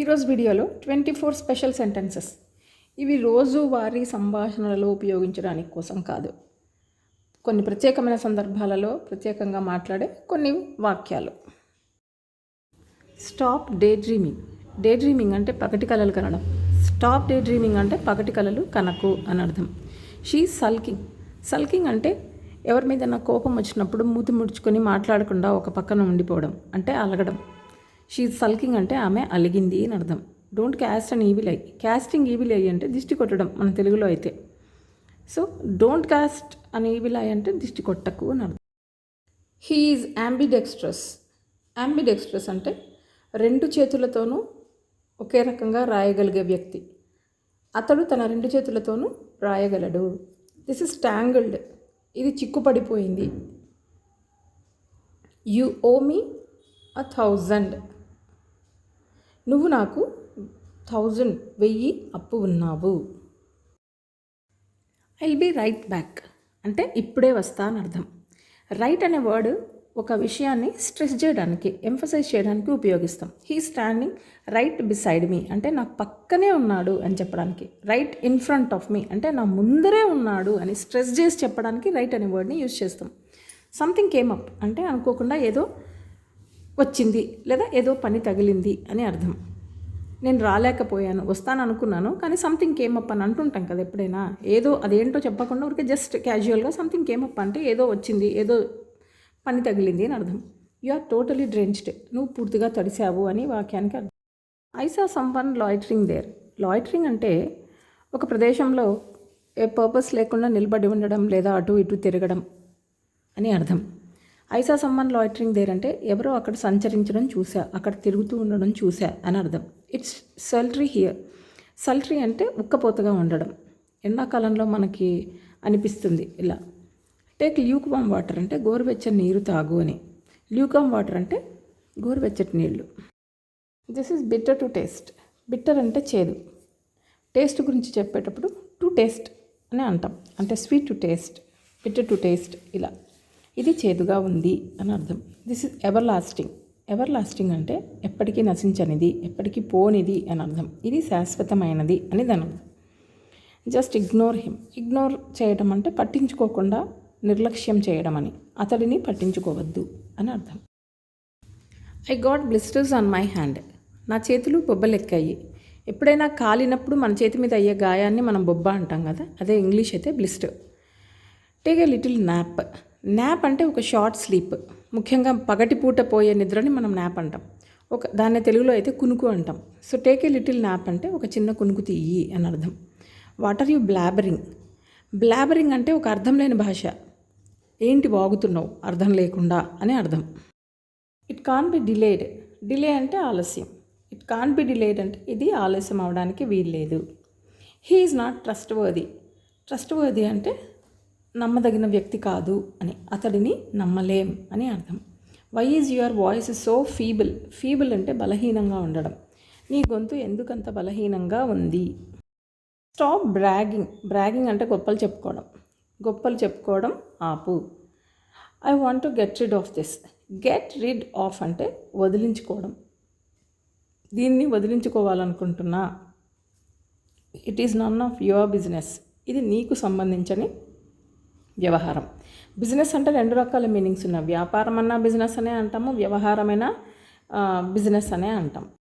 ఈరోజు వీడియోలో twenty four special sentences. ఇవి రోజువారీ సంభాషణలలో ఉపయోగించడానికి కోసం కాదు. కొన్ని ప్రత్యేకమైన సందర్భాలలో ప్రత్యేకంగా మాట్లాడే కొన్ని వాక్యాలు. Stop day dreaming day dreaming అంటే పగటి కలలు కనడం. స్టాప్ డే డ్రీమింగ్ అంటే పగటి కలలు కనకు అని అర్థం. She sulking. సల్కింగ్ అంటే ఎవరి మీద కోపం వచ్చినప్పుడు మూతి ముడుచుకొని మాట్లాడకుండా ఒక పక్కన ఉండిపోవడం అంటే అలగడం. షీ సల్కింగ్ అంటే ఆమె అలిగింది అని అర్థం. Don't cast an evil eye casting evil eye అంటే దిష్టి కొట్టడం మన తెలుగులో అయితే. సో డోంట్ క్యాస్ట్ అని ఈవిల్ ఐ అంటే దిష్టి కొట్టకు అని అర్థం. హీ ఈజ్ యాంబిడెక్స్ట్రస్ అంబిడెక్స్ట్రస్ అంటే రెండు చేతులతోనూ ఒకే రకంగా రాయగలిగే వ్యక్తి. అతడు తన రెండు చేతులతోనూ రాయగలడు. దిస్ ఇస్ ట్యాంగిల్డ్ ఇది చిక్కుపడిపోయింది. You oh me a thousand నువ్వు నాకు థౌజండ్ వెయ్యి అప్పు ఉన్నావు. ఐల్ బీ రైట్ బ్యాక్ అంటే ఇప్పుడే వస్తా అని అర్థం. రైట్ అనే వర్డ్ ఒక విషయాన్ని స్ట్రెస్ చేయడానికి ఎంఫసైజ్ చేయడానికి ఉపయోగిస్తాం. He standing right beside me అంటే నాకు పక్కనే ఉన్నాడు అని చెప్పడానికి right in front of me అంటే నా ముందరే ఉన్నాడు అని స్ట్రెస్ చేసి చెప్పడానికి రైట్ అనే వర్డ్ని యూజ్ చేస్తాం. సంథింగ్ కేమ్ అప్ అంటే అనుకోకుండా ఏదో వచ్చింది లేదా ఏదో పని తగిలింది అని అర్థం. నేను రాలేకపోయాను వస్తాను అనుకున్నాను కానీ సంథింగ్ కేమ్ అని అంటుంటాం కదా ఎప్పుడైనా. ఏదో అదేంటో చెప్పకుండా ఊరికే జస్ట్ క్యాజువల్గా సంథింగ్ కేమ్ అంటే ఏదో వచ్చింది ఏదో పని తగిలింది అని అర్థం. యు ఆర్ టోటలీ డ్రెంచ్డ్ నువ్వు పూర్తిగా తడిసావు అని వాక్యానికి అర్థం. I saw someone loitering there loitering అంటే ఒక ప్రదేశంలో ఏ పర్పస్ లేకుండా నిలబడి ఉండడం లేదా అటు ఇటు తిరగడం అని అర్థం. ఐసా సమ్మన్ లాయిటరింగ్ దేర్ అంటే ఎవరో అక్కడ సంచరించడం చూసా అక్కడ తిరుగుతూ ఉండడం చూసా అని అర్థం. ఇట్స్ సల్ట్రీ హియర్ సల్ట్రీ అంటే ఉక్కపోతగా ఉండడం. ఎండాకాలంలో మనకి అనిపిస్తుంది ఇలా. టేక్ ల్యూకామ్ వాటర్ అంటే గోరువెచ్చని నీరు తాగు అని. ల్యూకామ్ వాటర్ అంటే గోరువెచ్చటి నీళ్ళు this is bitter to taste bitter అంటే చేదు. టేస్ట్ గురించి చెప్పేటప్పుడు టు టేస్ట్ అని అంటాం. అంటే sweet to taste bitter to taste ఇలా. ఇది చేదుగా ఉంది అని అర్థం. This is everlasting everlasting అంటే ఎప్పటికీ నశించనిది ఎప్పటికీ పోనిది అని అర్థం. ఇది శాశ్వతమైనది అని దాని అర్థం. జస్ట్ ఇగ్నోర్ హిమ్ ఇగ్నోర్ చేయడం అంటే పట్టించుకోకుండా నిర్లక్ష్యం చేయడం అని. అతడిని పట్టించుకోవద్దు అని అర్థం. I got blisters on my hand నా చేతులు బొబ్బలెక్కాయి. ఎప్పుడైనా కాలినప్పుడు మన చేతి మీద అయ్యే గాయాన్ని మనం బొబ్బ అంటాం కదా? అదే ఇంగ్లీష్ అయితే blister take a little nap nap అంటే ఒక షార్ట్ స్లీప్. ముఖ్యంగా పగటిపూట పోయే నిద్రని మనం న్యాప్ అంటాం. ఒక దాన్ని తెలుగులో అయితే కునుకు అంటాం. So take a little nap అంటే ఒక చిన్న కునుకు తీయి అని అర్థం. What are you blabbering blabbering అంటే ఒక అర్థం లేని భాష. ఏంటి వాగుతున్నావు? అర్థం లేకుండా అని అర్థం. It can be delayed delay అంటే ఆలస్యం. ఇట్ కాన్ బి డిలేడ్ అంటే ఇది ఆలస్యం అవడానికి వీల్లేదు. He is not trustworthy trustworthy అంటే నమ్మదగిన వ్యక్తి కాదు అని అతడిని నమ్మలేం అని అర్థం. Why is your voice so feeble feeble అంటే బలహీనంగా ఉండడం. నీ గొంతు ఎందుకంత బలహీనంగా ఉంది? స్టాప్ బ్రాగింగ్ బ్రాగింగ్ అంటే గొప్పలు చెప్పుకోవడం. గొప్పలు చెప్పుకోవడం ఆపు. I want to get rid of this get rid of అంటే వదిలించుకోవడం. దీన్ని వదిలించుకోవాలనుకుంటున్నా. It is none of your business ఇది నీకు సంబంధించని వ్యవహారం. బిజినెస్ అంటే రెండు రకాల మీనింగ్స్ ఉన్నాయి. వ్యాపారం అన్న బిజినెస్ అనే అంటాము వ్యవహారమైన బిజినెస్ అనే అంటాం.